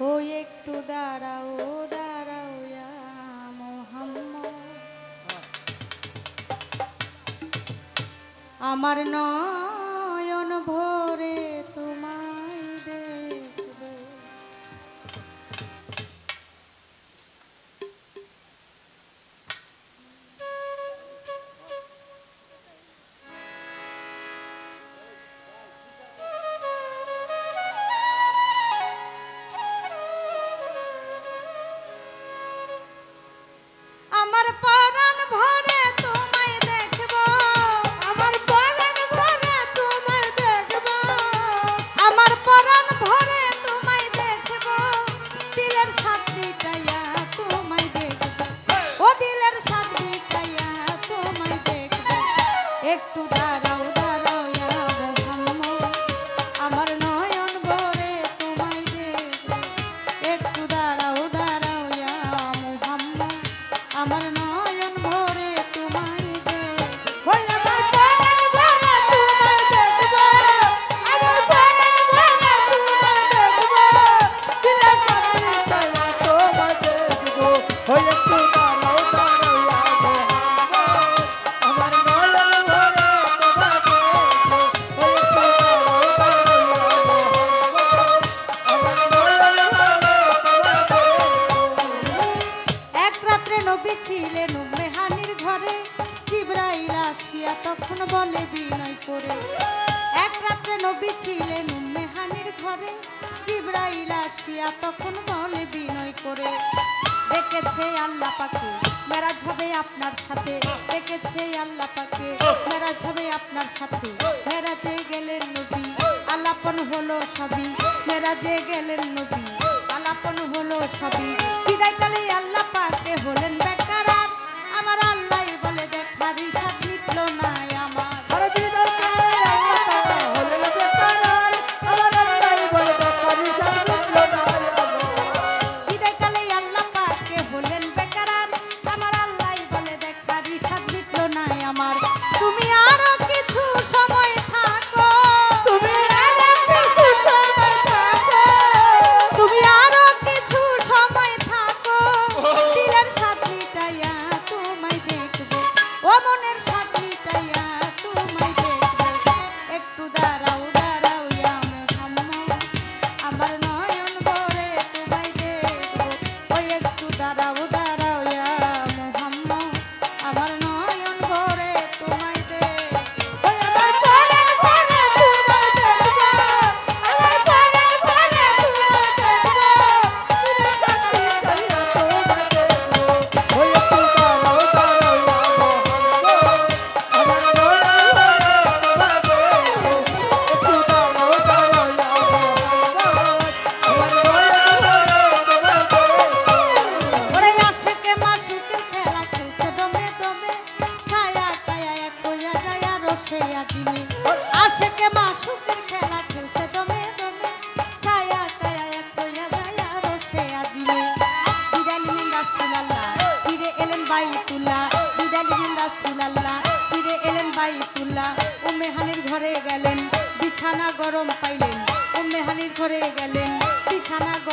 ও একটু দাঁড়াও দাঁড়াও আমার নয় একটু নবী ছিলেন মেহানির ঘরে। জিব্রাইল আসিয়া তখন বলে, বিনয় করে। এক রাত্রে নবী ছিলেন মেহানির ঘরে। জিব্রাইল আসিয়া তখন বলে, বিনয় করে। দেখেছে আল্লাহ পাকে, মেরাজ হবে আপনার সাথে। দেখেছে আল্লাহ পাকে, মেরাজ হবে আপনার সাথে। মেরাজে গেলেন নবী আল্লাপন হলো সবই। মেরাজে গেলেন নবী আপন হলো ছবি। বিদায়কালে আল্লাহ পাকে হলেন বেকার আমার আল্লাহ বলে দেখাবি সাথী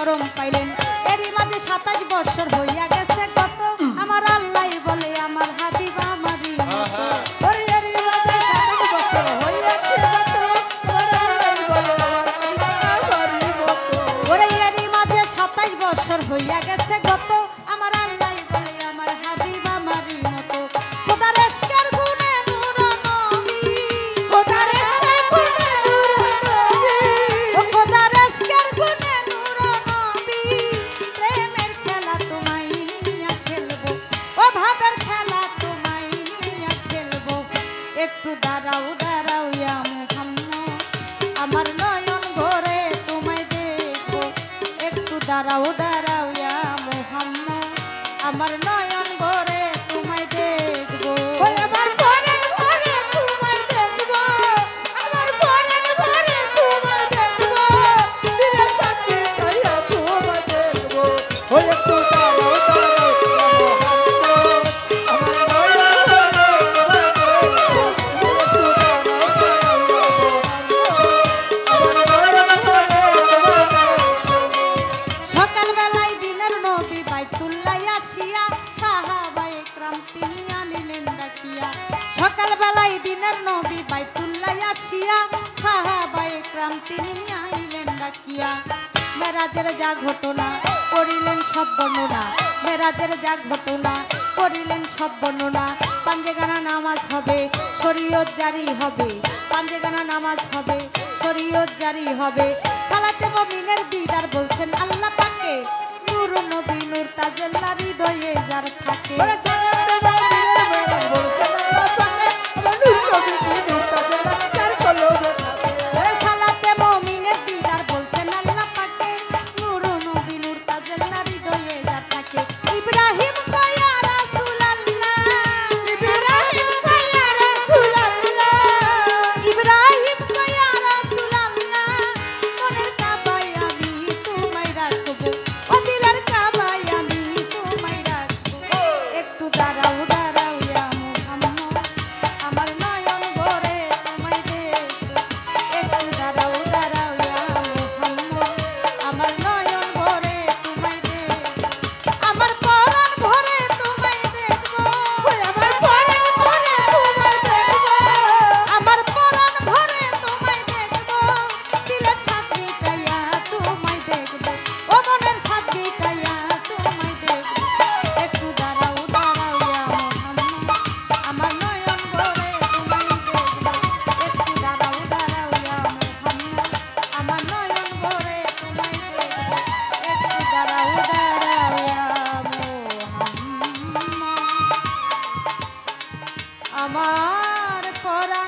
গরম পাইলেন। এরই মাঝে সাতাশ বছর হইয়া গেছে কত। আমার আল্লাহ বলে, আমার হাবিব আমারি হইয়া গেছে গত দাঁড়াও দাঁড়াও ইয়া মোহাম্মদ। আমার না আসিয়া সকালবেলায় দিনের নবী বাইতুল্লাহ আসিয়া সাহাবায়ে ক্রাম তিনি আইলেন ডাকিয়া। মেরাজের যা ঘটনা করিলেন সব বর্ণনা। মেরাজের যা ঘটনা করিলেন সব বর্ণনা। পাঞ্জেগানা নামাজ হবে, শরীয়ত জারি হবে। পাঞ্জেগানা নামাজ হবে, শরীয়ত জারি হবে। সালাতে মমিনের দিদার বলছেন, আল্লাহ পাকে। নূর নবী নূর তাজেল্লা হৃদয়ে যার থাকে। আমার পরা